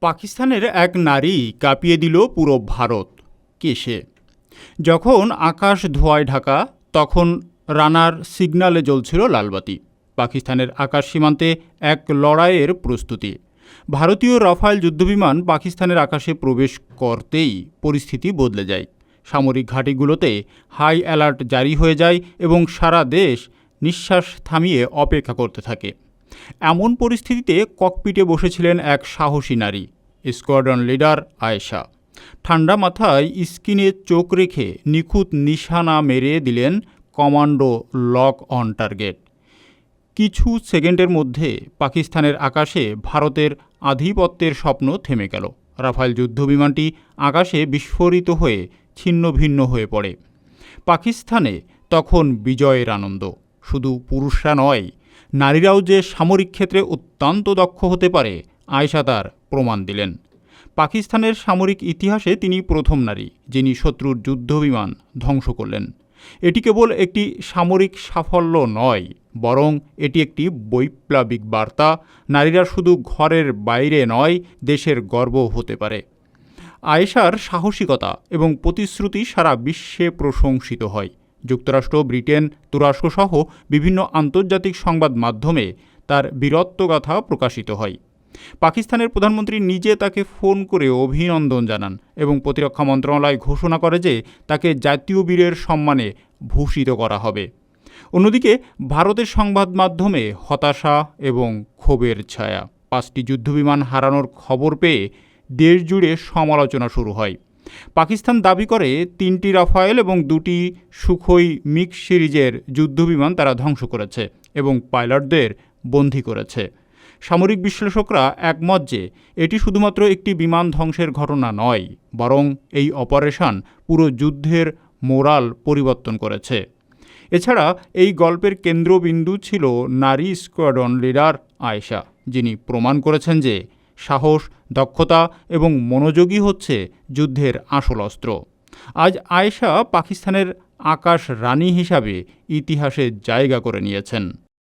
পাকিস্তানের এক নারী কাঁপিয়ে দিল পুরো ভারত কে সে যখন আকাশ ধোঁয়ায় ঢাকা, তখন রানার সিগনালে জ্বলছিল লালবাতি। পাকিস্তানের আকাশ সীমান্তে এক লড়াইয়ের প্রস্তুতি। ভারতীয় রাফায়েল যুদ্ধবিমান পাকিস্তানের আকাশে প্রবেশ করতেই পরিস্থিতি বদলে যায়। সামরিক ঘাঁটিগুলোতে হাই অ্যালার্ট জারি হয়ে যায় এবং সারা দেশ নিঃশ্বাস থামিয়ে অপেক্ষা করতে থাকে। এমন পরিস্থিতিতে ককপিটে বসেছিলেন এক সাহসী নারী, স্কোয়াড্রন লিডার আয়েশা। ঠান্ডা মাথায় স্কিনে চোখ রেখে নিখুঁত নিশানা মেরে দিলেন কমান্ডো লক অন টার্গেট। কিছু সেকেন্ডের মধ্যে পাকিস্তানের আকাশে ভারতের আধিপত্যের স্বপ্ন থেমে গেল। রাফায়েল যুদ্ধবিমানটি আকাশে বিস্ফোরিত হয়ে ছিন্ন ভিন্ন হয়ে পড়ে। পাকিস্তানে তখন বিজয়ের আনন্দ। শুধু পুরুষরা নয় নারীরাও যে সামরিক ক্ষেত্রে অত্যন্ত দক্ষ হতে পারে, আয়শা তার প্রমাণ দিলেন। পাকিস্তানের সামরিক ইতিহাসে তিনি প্রথম নারী, যিনি শত্রুর যুদ্ধবিমান ধ্বংস করলেন। এটি কেবল একটি সামরিক সাফল্য নয়, বরং এটি একটি বৈপ্লবিক বার্তা। নারীরা শুধু ঘরের বাইরে নয়, দেশের গর্ব হতে পারে। আয়েশার সাহসিকতা এবং প্রতিশ্রুতি সারা বিশ্বে প্রশংসিত হয়। যুক্তরাষ্ট্র, ব্রিটেন, তুরস্কসহ বিভিন্ন আন্তর্জাতিক সংবাদ মাধ্যমে তার বীরত্বগাথা প্রকাশিত হয়। পাকিস্তানের প্রধানমন্ত্রী নিজে তাকে ফোন করে অভিনন্দন জানান এবং প্রতিরক্ষা মন্ত্রণালয় ঘোষণা করে যে তাকে জাতীয় বীরের সম্মানে ভূষিত করা হবে। অন্যদিকে, ভারতের সংবাদ মাধ্যমে হতাশা এবং ক্ষোভের ছায়া। পাঁচটি যুদ্ধবিমান হারানোর খবর পেয়ে দেশ জুড়ে সমালোচনা শুরু হয়। পাকিস্তান দাবি করে তিনটি রাফায়েল এবং দুটি সুখই মিক্স সিরিজের যুদ্ধবিমান তারা ধ্বংস করেছে এবং পাইলটদের বন্দী করেছে। সামরিক বিশ্লেষকরা একমত যে এটি শুধুমাত্র একটি বিমান ধ্বংসের ঘটনা নয়, বরং এই অপারেশন পুরো যুদ্ধের মোরাল পরিবর্তন করেছে। এছাড়া এই গল্পের কেন্দ্রবিন্দু ছিল নারী স্কোয়াড্রন লিডার আয়েশা, যিনি প্রমাণ করেছেন যে সাহস, দক্ষতা এবং মনোযোগই হচ্ছে যুদ্ধের আসল অস্ত্র। আজ আয়েশা পাকিস্তানের আকাশ রানী হিসাবে ইতিহাসে জায়গা করে নিয়েছেন।